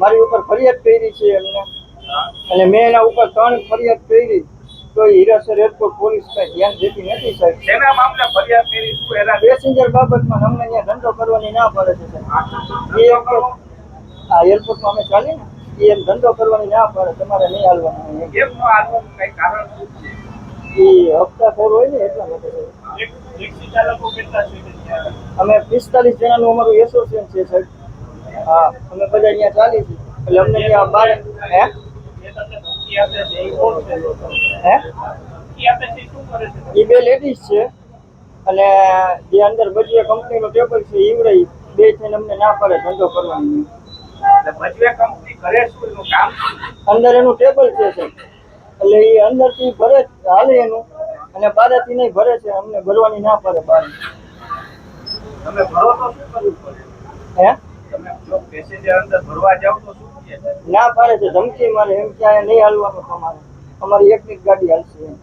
મારી ઉપર ફરિયાદ કરી છે એમને. અને મેં એના ઉપર ત્રણ ફરિયાદ કરી. તો હીરાસર એરપોર્ટ પોલીસ કઈ ધ્યાન દેતી નથી સાહેબ. એના મામલે ફરિયાદ કરી શું એના? પેસેન્જર બાબતમાં અમને અહીંયા ધંધો કરવાની ના પડે છે સાહેબ. એ આ એરપોર્ટમાં અમે ચાલીએ ને એમ ધંધો કરવાની ના પડે તમારે નહીં હાલવાનું. કેમ નો આલવાનું કઈ કારણ શું છે? એ હપ્તાખોર હોય ને એટલા માટે? અમે પિસ્તાલીસ જણાનું અમારું એસોસિએશન છે સાહેબ. હા અમે બધા અહીંયા ચાલી છીએ. એટલે અમને ત્યાં બાર હે? હે? એ બે લેડીઝ છે. અને જે અંદર બધી કંપનીનું ટેબલ છે ઈવડે બે થઈને અમને ના પડે ધંધો કરવાની. એટલે ભજવે કંપની કરે શું એનું કામ અંદર એનું ટેબલ છે એટલે એ અંદરથી ભરે હાલે એનું. અને બહારથી નહીં ભરે છે અમને ભરવાની ના પડે બહાર તમે ભરો તો શું કરવું પડે? હે? પેસેન્જર અંદર ભરવા જાવ તો શું કહે છે ના પાડે છે ધમકી મારે એમ ક્યાંય નહીં હાલવાનું તમારે. અમારી એકની ગાડી હાલશે એમ.